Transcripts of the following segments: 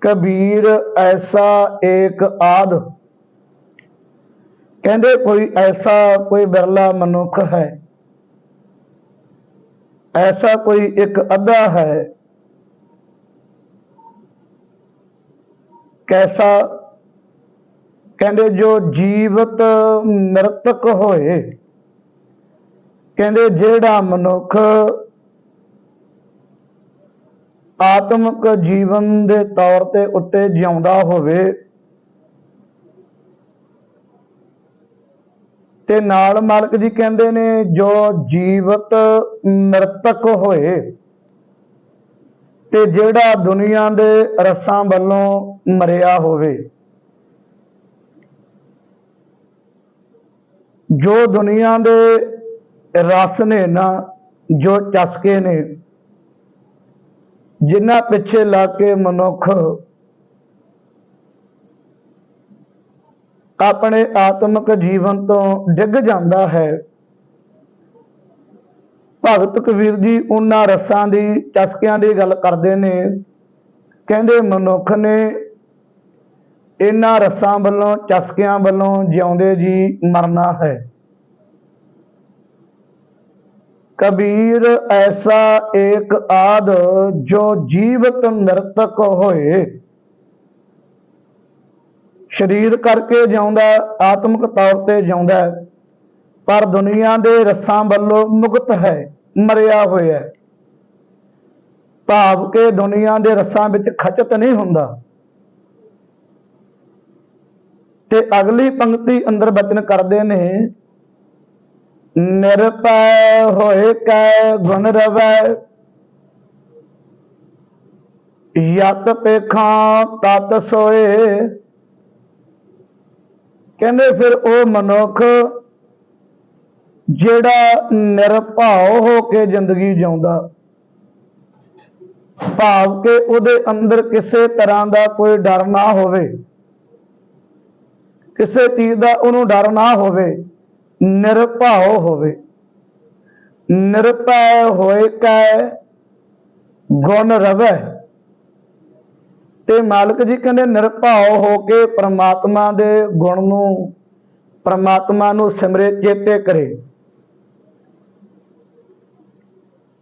ਕਬੀਰ ਐਸਾ ਏਕ ਆਦ। ਕਹਿੰਦੇ ਕੋਈ ਐਸਾ ਕੋਈ ਬਿਰਲਾ ਮਨੁੱਖ ਹੈ। ਐਸਾ ਕੋਈ ਇੱਕ ਅੱਧਾ ਹੈ। ਕੈਸਾ? ਕਹਿੰਦੇ ਜੋ ਜੀਵਤ ਮਰਤਕ ਹੋਏ। ਕਹਿੰਦੇ ਜਿਹੜਾ ਮਨੁੱਖ ਆਤਮਿਕ ਜੀਵਨ ਦੇ ਤੌਰ ਤੇ ਉੱਤੇ ਜਿਉਂਦਾ ਹੋਵੇ ਤੇ ਨਾਲ ਮਾਲਕ ਜੀ ਕਹਿੰਦੇ ਨੇ, ਜੋ ਜੀਵਤ ਮਰਤਕ ਹੋਏ ਤੇ ਜਿਹੜਾ ਦੁਨੀਆ ਦੇ ਰਸਾਂ ਵੱਲੋਂ ਮਰਿਆ ਹੋਵੇ। ਜੋ ਦੁਨੀਆ ਦੇ ਰਸ ਨੇ ਨਾ, ਜੋ ਚਸਕੇ ਨੇ ਜਿਨ੍ਹਾਂ ਪਿੱਛੇ ਲੱਗ ਕੇ ਮਨੁੱਖ ਆਪਣੇ ਆਤਮਿਕ ਜੀਵਨ ਤੋਂ ਡਿੱਗ ਜਾਂਦਾ ਹੈ। ਭਗਤ ਕਬੀਰ ਜੀ ਉਹਨਾਂ ਰਸਾਂ ਦੀ, ਚਸਕਿਆਂ ਦੀ ਗੱਲ ਕਰਦੇ ਨੇ। ਕਹਿੰਦੇ ਮਨੁੱਖ ਨੇ ਇਹਨਾਂ ਰਸਾਂ ਵੱਲੋਂ, ਚਸਕਿਆਂ ਵੱਲੋਂ ਜਿਉਂਦੇ ਜੀ ਮਰਨਾ ਹੈ। ਕਬੀਰ ਐਸਾ ਏਕ ਆਦ ਜੋ ਜੀਵਤ ਨਿਰਤਕ ਹੋਏ ਸਰੀਰ ਕਰਕੇ ਜਿਉਂਦਾ, ਆਤਮਿਕ ਤੌਰ ਤੇ ਜਿਉਂਦਾ, ਪਰ ਦੁਨੀਆ ਦੇ ਰਸਾਂ ਵੱਲੋਂ ਮੁਕਤ ਹੈ, ਮਰਿਆ ਹੋਇਆ ਹੈ। ਭਾਵ ਕੇ ਦੁਨੀਆ ਦੇ ਰਸਾਂ ਵਿੱਚ ਖਚਤ ਨਹੀਂ ਹੁੰਦਾ ਤੇ ਅਗਲੀ ਪੰਕਤੀ ਅੰਦਰ ਬਚਨ ਕਰਦੇ ਨੇ ਨਿਰਪੈ ਹੋਏ ਕੈ ਗੁਣ ਰਵੈ। ਯਤ ਪੇਖਾਂ ਤਤ ਸੋਏ। ਕਹਿੰਦੇ ਫਿਰ ਉਹ ਮਨੁੱਖ ਜਿਹੜਾ ਨਿਰਭਉ ਹੋ ਕੇ ਜ਼ਿੰਦਗੀ ਜਿਉਂਦਾ, ਭਾਵ ਕਿ ਉਹਦੇ ਅੰਦਰ ਕਿਸੇ ਤਰ੍ਹਾਂ ਦਾ ਕੋਈ ਡਰ ਨਾ ਹੋਵੇ। ਕਿਸੇ ਚੀਜ਼ ਦਾ ਉਹਨੂੰ ਡਰ ਨਾ ਹੋਵੇ। ਨਿਰਭਉ ਹੋਵੇ। ਨਿਰਭੈ ਹੋਏ ਕੈ ਗੁਣ ਰਵੈ। ਤੇ ਮਾਲਕ ਜੀ ਕਹਿੰਦੇ, ਨਿਰਭਉ ਹੋ ਕੇ ਪ੍ਰਮਾਤਮਾ ਦੇ ਗੁਣ ਨੂੰ, ਪ੍ਰਮਾਤਮਾ ਨੂੰ ਸਿਮਰੇ ਚੇਤੇ ਕਰੇ।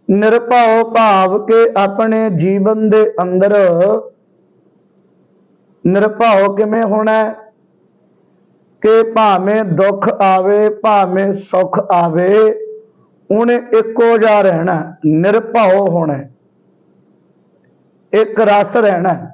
ਨਿਰਭਉ ਭਾਵ ਕੇ ਆਪਣੇ ਜੀਵਨ ਦੇ ਅੰਦਰ ਨਿਰਭਉ ਕਿਵੇਂ ਹੋਣਾ ਕਿ ਭਾਵੇਂ ਦੁੱਖ ਆਵੇ ਭਾਵੇਂ ਸੁੱਖ ਆਵੇ ਉਹਨੇ ਇੱਕੋ ਜਿਹਾ ਰਹਿਣਾ ਹੈ, ਨਿਰਭਉ ਹੋਣਾ। ਇੱਕ ਰਸ ਰਹਿਣਾ।